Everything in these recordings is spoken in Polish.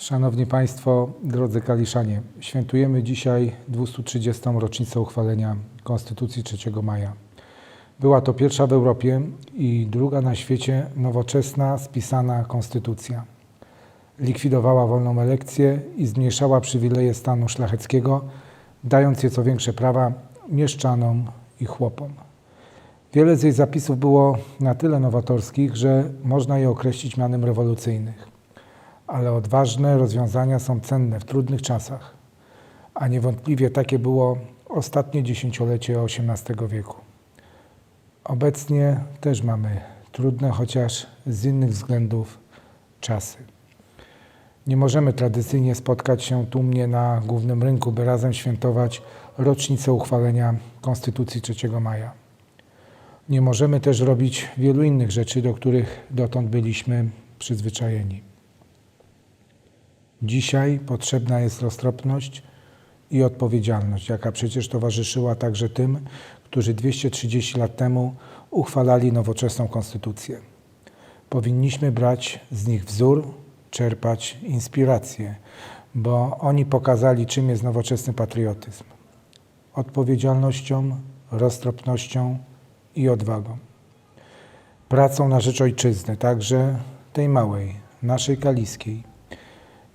Szanowni Państwo, drodzy Kaliszanie, świętujemy dzisiaj 230. rocznicę uchwalenia Konstytucji 3 maja. Była to pierwsza w Europie i druga na świecie nowoczesna, spisana konstytucja. Likwidowała wolną elekcję i zmniejszała przywileje stanu szlacheckiego, dając je co większe prawa mieszczanom i chłopom. Wiele z jej zapisów było na tyle nowatorskich, że można je określić mianem rewolucyjnych ale odważne rozwiązania są cenne w trudnych czasach, a niewątpliwie takie było ostatnie dziesięciolecie XVIII wieku. Obecnie też mamy trudne, chociaż z innych względów, czasy. Nie możemy tradycyjnie spotkać się tłumnie na głównym rynku, by razem świętować rocznicę uchwalenia Konstytucji 3 maja. Nie możemy też robić wielu innych rzeczy, do których dotąd byliśmy przyzwyczajeni. Dzisiaj potrzebna jest roztropność i odpowiedzialność, jaka przecież towarzyszyła także tym, którzy 230 lat temu uchwalali nowoczesną konstytucję. Powinniśmy brać z nich wzór, czerpać inspirację, bo oni pokazali, czym jest nowoczesny patriotyzm. Odpowiedzialnością, roztropnością i odwagą. Pracą na rzecz ojczyzny, także tej małej, naszej kaliskiej.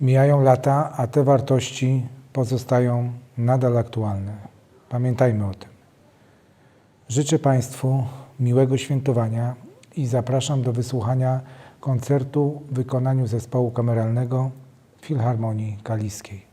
Mijają lata, a te wartości pozostają nadal aktualne. Pamiętajmy o tym. Życzę Państwu miłego świętowania i zapraszam do wysłuchania koncertu w wykonaniu zespołu kameralnego Filharmonii Kaliskiej.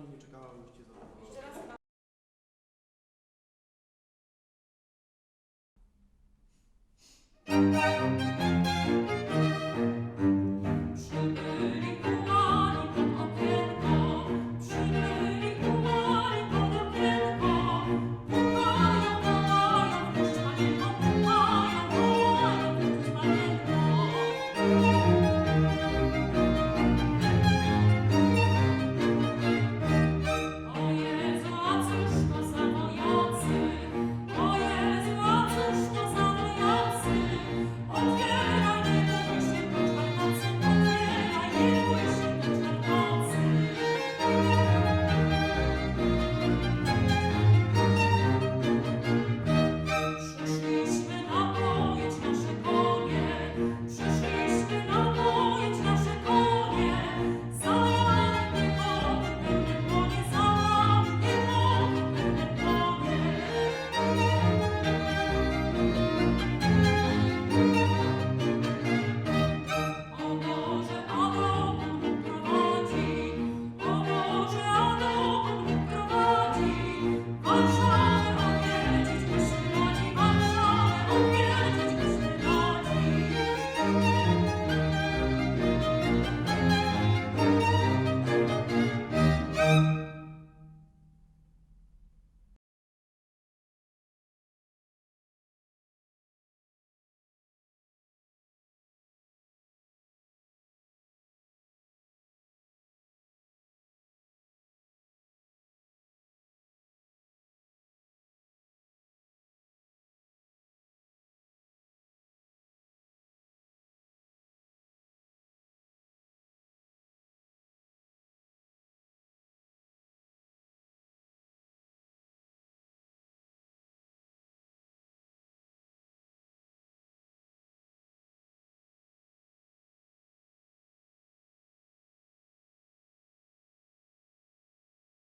pani nie czekała, byście zadowoleni. Jeszcze.